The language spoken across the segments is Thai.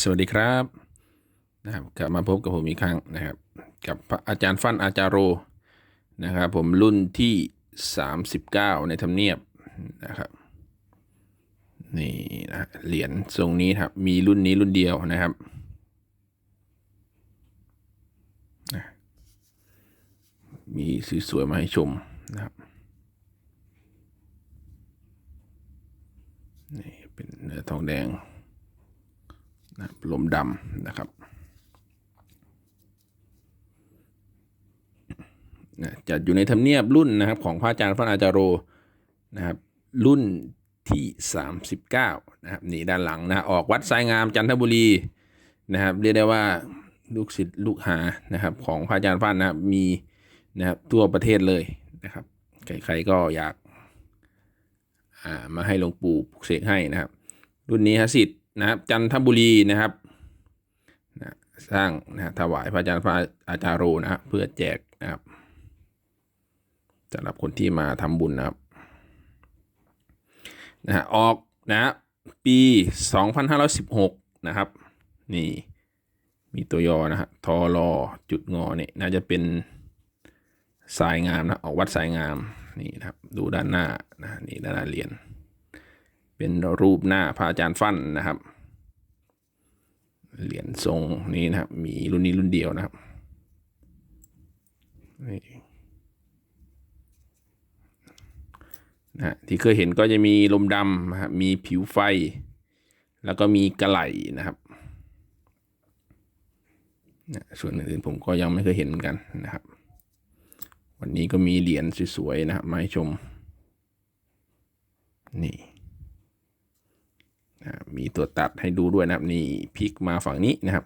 สวัสดีครับนะครับกลับมาพบกับผมอีกครั้งนะครับ กับพระอาจารย์ฟันอาจารโรนะครับ ผมรุ่นที่สามสิบเก้าในทำเนียบนะครับนี่นะเหรียญทรงนี้ครับ มีรุ่นนี้รุ่นเดียวนะครับมีสวยๆมาให้ชมนะครับนี่เป็นเนื้อทองแดง นะลมดำนะครับนะจัดอยู่ในธรรมเนียบรุ่นนะครับของพระอาจารย์พระอาจารโรนะครับรุ่นที่ 39นะครับนี่ด้านหลังนะออกวัดสายงามจันทบุรีนะครับเรียกได้ว่าลูกศิษย์ลูกหานะครับของพระอาจารย์ฟันนะครับมีนะครับทั่วประเทศเลยนะครับใครๆก็อยากามาให้หลวงปู่ปลุกเสกให้นะครับ รุ่นนี้ฮะสิทธิ์ นะครับจันทบุรีนะครับนะสร้างนะถวายพระอาจารย์พระอาจารย์โรนะเพื่อแจกนะครับสำหรับคนที่มาทำบุญนะครับนะฮะออกนะฮะปี 2516 นะครับ นี่ มีตัวยอนะฮะทอรอจุดงอเนี่ยน่าจะเป็นสายงามนะ ออกวัดสายงาม นี่นะครับ ดูด้านหน้านะนี่ด้านหน้าเหรียญ เป็นรูปหน้าพระอาจารย์ฟั่นนะครับ เหรียญทรงนี้นะครับ มีรุ่นนี้รุ่นเดียวนะครับนี่นะฮะที่เคยเห็นก็จะมีลมดำนะครับมีผิวไฟ แล้วก็มีกระไหลนะครับนะส่วนอื่นๆผมก็ยังไม่เคยเห็นเหมือนกันนะครับ วันนี้ก็มีเหรียญสวยๆนะครับมาให้ชม นี่ มีตัวตัดให้ดูด้วยนะครับ นี่พลิกมาฝั่งนี้นะครับ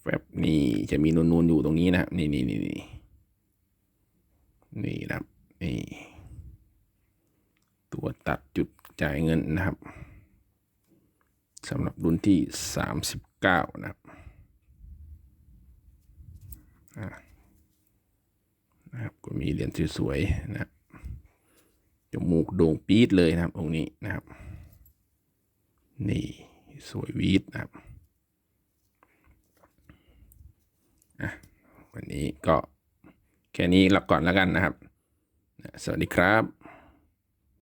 แฟบนี่จะมีนูนๆอยู่ตรงนี้นะครับ นี่นี่นี่นี่นี่นะครับนี่ตัวตัดจุดจ่ายเงินนะครับสำหรับรุ่นที่สามสิบเก้านะครับนะครับก็มีเหรียญสวยๆนะครับจมูกโด่งปี๊ดเลยนะครับองค์นี้นะครับ นี่สวยวีดนะครับวันนี้ก็แค่นี้หลับก่อนแล้วกันนะครับ สวัสดีครับ